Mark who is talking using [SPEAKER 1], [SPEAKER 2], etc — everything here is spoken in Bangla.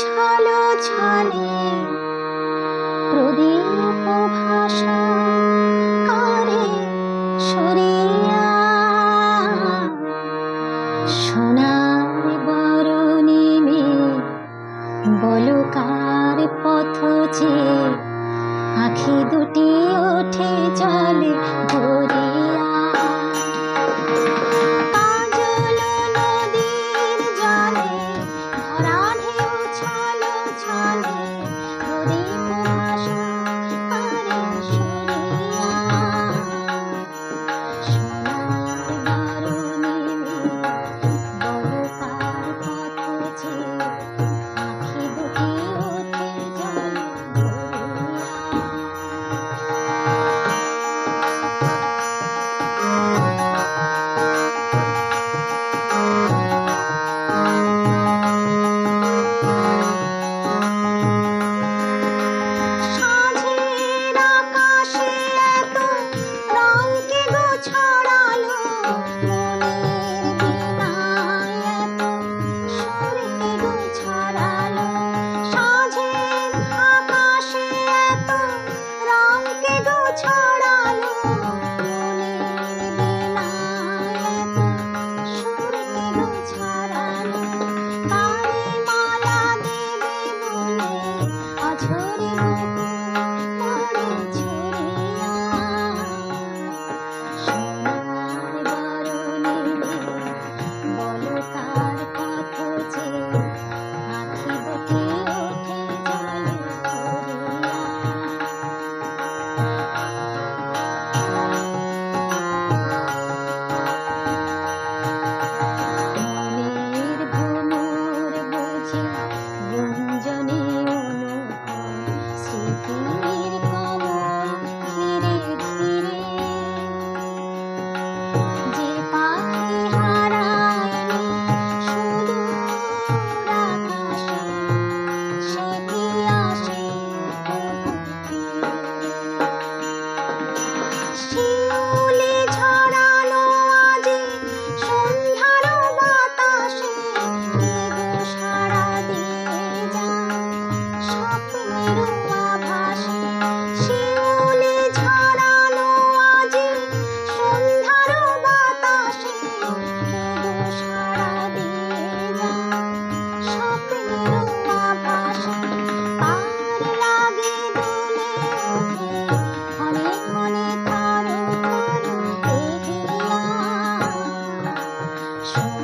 [SPEAKER 1] ছলো ছলে। প্রদীপ ভাষা করে সরিয়া। সোনার বরণিমে বলকার পথ যে, আখি দুটি ওঠে চলে জলে ছোট Thank you.